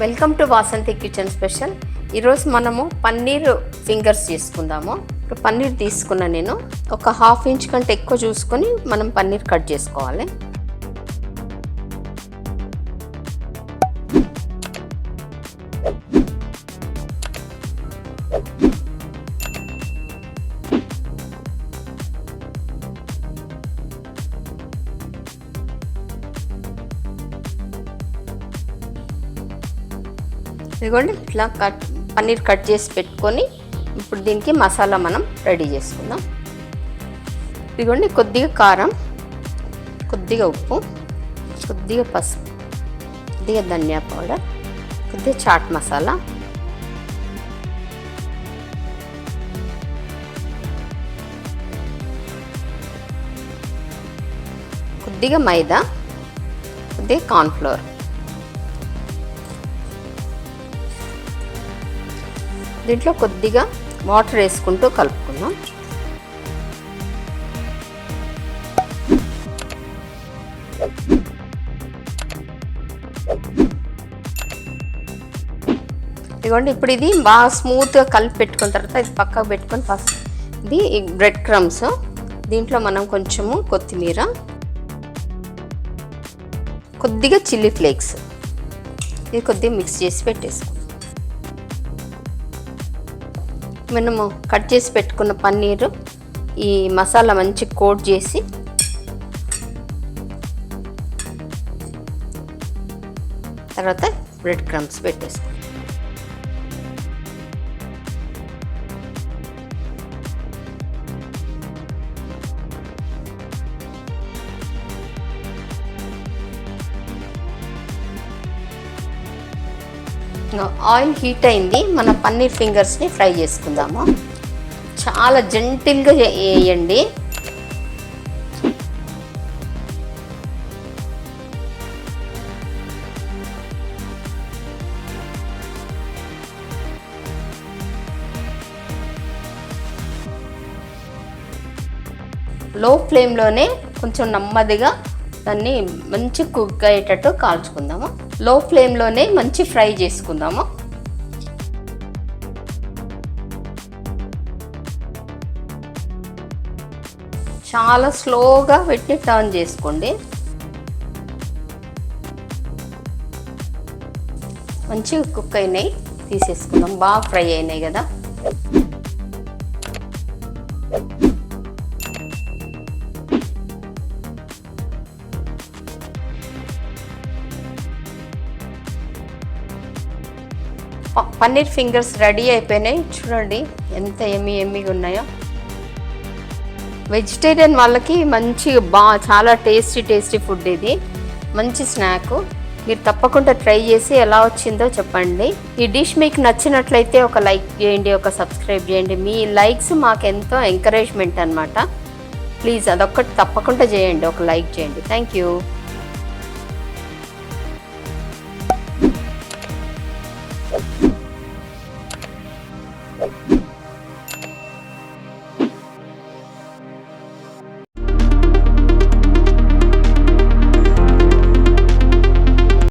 Welcome to Vasanthi kitchen special ఈరోజు మనము paneer fingers చేసుకుందాము ఇప్పుడు పన్నీర్ తీసుకున్నా నేను ఒక హాఫ్ ఇంచ్ కంటే ఎక్కువ చూసుకొని మనం పన్నీర్ కట్ చేసుకోవాలి. ఇదిగోండి ఇట్లా కట్ పన్నీర్ కట్ చేసి పెట్టుకొని ఇప్పుడు దీనికి మసాలా మనం రెడీ చేసుకుందాం. ఇదిగోండి కొద్దిగా కారం కొద్దిగా ఉప్పు కొద్దిగా పసుపు కొద్దిగా ధనియా పౌడర్ కొద్దిగా చాట్ మసాలా. కొద్దిగా మైదా కొద్దిగా కార్న్ఫ్లోర్ దీంట్లో కొద్దిగా వాటర్ వేసుకుంటూ కలుపుకుందాం. ఇదిగోండి ఇప్పుడు ఇది బాగా స్మూత్గా కలిపి పెట్టుకున్న తర్వాత ఇది పక్కకు పెట్టుకొని ఫస్ట్ ఇది బ్రెడ్ క్రమ్స్. దీంట్లో మనం కొంచెము కొత్తిమీర కొద్దిగా చిల్లీ ఫ్లేక్స్. ఇది కొద్దిగా మిక్స్ చేసి పెట్టేసుకుందాం మనము కట్ చేసి పెట్టుకున్న పన్నీరు ఈ మసాలా మంచి కోట్ చేసి తర్వాత బ్రెడ్ క్రమ్స్ పెట్టేసుకోండి ఆయిల్ హీట్ అయింది. మన పన్నీర్ ఫింగర్స్ని ఫ్రై చేసుకుందాము. చాలా జెంటిల్గా వేయండి. లో ఫ్లేమ్లోనే కొంచెం నెమ్మదిగా దాన్ని మంచి కుక్ అయ్యేటట్టు కాల్చుకుందాము. లో ఫ్లేమ్లోనే మంచి ఫ్రై చేసుకుందాము. చాలా స్లోగా పెట్టి టర్న్ చేసుకోండి. మంచిగా కుక్ అయినాయి. తీసేసుకుందాం. బాగా ఫ్రై అయినాయి కదా. పన్నీర్ ఫింగర్స్ రెడీ అయిపోయినాయి. చూడండి ఎంత ఎమ్మి ఎమ్మిగా ఉన్నాయో. వెజిటేరియన్ వాళ్ళకి మంచి బా చాలా టేస్టీ టేస్టీ ఫుడ్ ఇది. మంచి స్నాక్ మీరు తప్పకుండా ట్రై చేసి ఎలా వచ్చిందో చెప్పండి. ఈ డిష్ మీకు నచ్చినట్లయితే ఒక లైక్ చేయండి ఒక సబ్స్క్రైబ్ చేయండి. మీ లైక్స్ మాకు ఎంతో ఎంకరేజ్మెంట్ అనమాట ప్లీజ్ అదొక్కటి తప్పకుండా చేయండి ఒక లైక్ చేయండి. Thank you